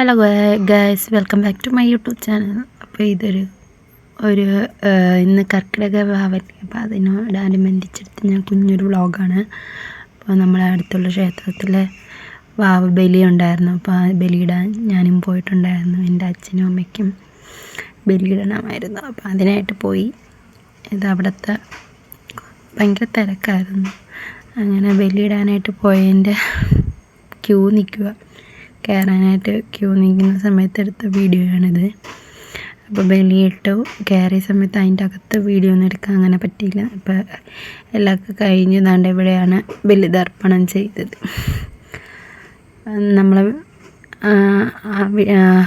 Hello guys welcome back to my YouTube channel അപ്പോൾ ഇതൊരു ഒരു ഇന്ന് കർക്കിടക ഭാവൻ അപ്പോൾ അതിനോടനുബന്ധിച്ചെടുത്ത് ഞാൻ കുഞ്ഞൊരു വ്ളോഗാണ്. അപ്പോൾ നമ്മളെ അടുത്തുള്ള ക്ഷേത്രത്തിലെ വാവ് ബലി ഉണ്ടായിരുന്നു. അപ്പോൾ ആ ബലിയിടാൻ ഞാനും പോയിട്ടുണ്ടായിരുന്നു. എന്റെ അച്ഛനും അമ്മയ്ക്കും ബലിയിടണമായിരുന്നു അപ്പോൾ അതിനായിട്ട് പോയി. ഇത് അവിടുത്തെ ഭയങ്കര തിരക്കായിരുന്നു. അങ്ങനെ ബലിയിടാനായിട്ട് പോയതിന്റെ ക്യൂ നിൽക്കുക. കയറാനായിട്ട് ക്യൂ നിൽക്കുന്ന സമയത്ത് എടുത്ത വീഡിയോ ആണിത് അപ്പോൾ ബലിയിട്ടു കയറിയ സമയത്ത് അതിന്റെ അകത്ത് വീഡിയോ ഒന്നും എടുക്കാൻ അങ്ങനെ പറ്റിയില്ല. അപ്പോൾ എല്ലാവർക്കും കഴിഞ്ഞ് ദാണ്ട് ഇവിടെയാണ് ബലിതർപ്പണം ചെയ്തത്. നമ്മൾ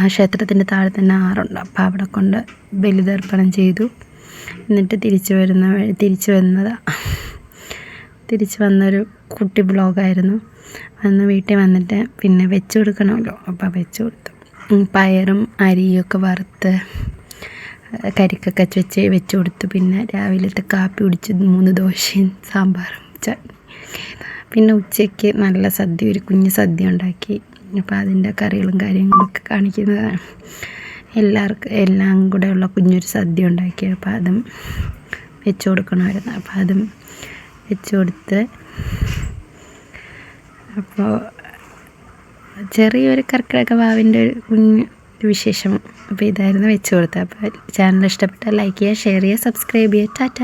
ക്ഷേത്രത്തിന്റെ താഴെ തന്നെ ആറുണ്ട്. അപ്പോൾ അവിടെ കൊണ്ട് ബലിതർപ്പണം ചെയ്തു. എന്നിട്ട് തിരിച്ചു വരുന്ന തിരിച്ചു വന്നതാണ് തിരിച്ചു വന്നൊരു കുട്ടി ബ്ലോഗായിരുന്നു. അന്ന് വീട്ടിൽ വന്നിട്ട് പിന്നെ വെച്ച് കൊടുക്കണമല്ലോ. അപ്പോൾ വെച്ച് കൊടുത്തു. പയറും അരിയൊക്കെ വറുത്ത് കരിക്കൊക്കെ വെച്ച് വെച്ച് കൊടുത്തു. പിന്നെ രാവിലത്തെ കാപ്പി കുടിച്ച് മൂന്ന് ദോശയും സാമ്പാറും ചട്നി. പിന്നെ ഉച്ചയ്ക്ക് നല്ല സദ്യ ഒരു കുഞ്ഞു സദ്യ ഉണ്ടാക്കി. അപ്പോൾ അതിന്റെ കറികളും കാര്യങ്ങളൊക്കെ കാണിക്കുന്നതാണ്. എല്ലാവർക്കും എല്ലാം കൂടെ ഉള്ള കുഞ്ഞൊരു സദ്യ ഉണ്ടാക്കി. അപ്പോൾ അതും വെച്ച് കൊടുക്കണമായിരുന്നു. അപ്പോൾ അതും വെച്ച് കൊടുത്ത് അപ്പോൾ ചെറിയൊരു കർക്കിടക വാവിന്റെ ഒരു കുഞ്ഞ് വിശേഷം അപ്പോൾ ഇതായിരുന്നു വെച്ച് കൊടുത്തത്. അപ്പോൾ ചാനൽ ഇഷ്ടപ്പെട്ടാൽ ലൈക്ക് ചെയ്യുക ഷെയർ ചെയ്യുക സബ്സ്ക്രൈബ് ചെയ്യുക. ടാറ്റ.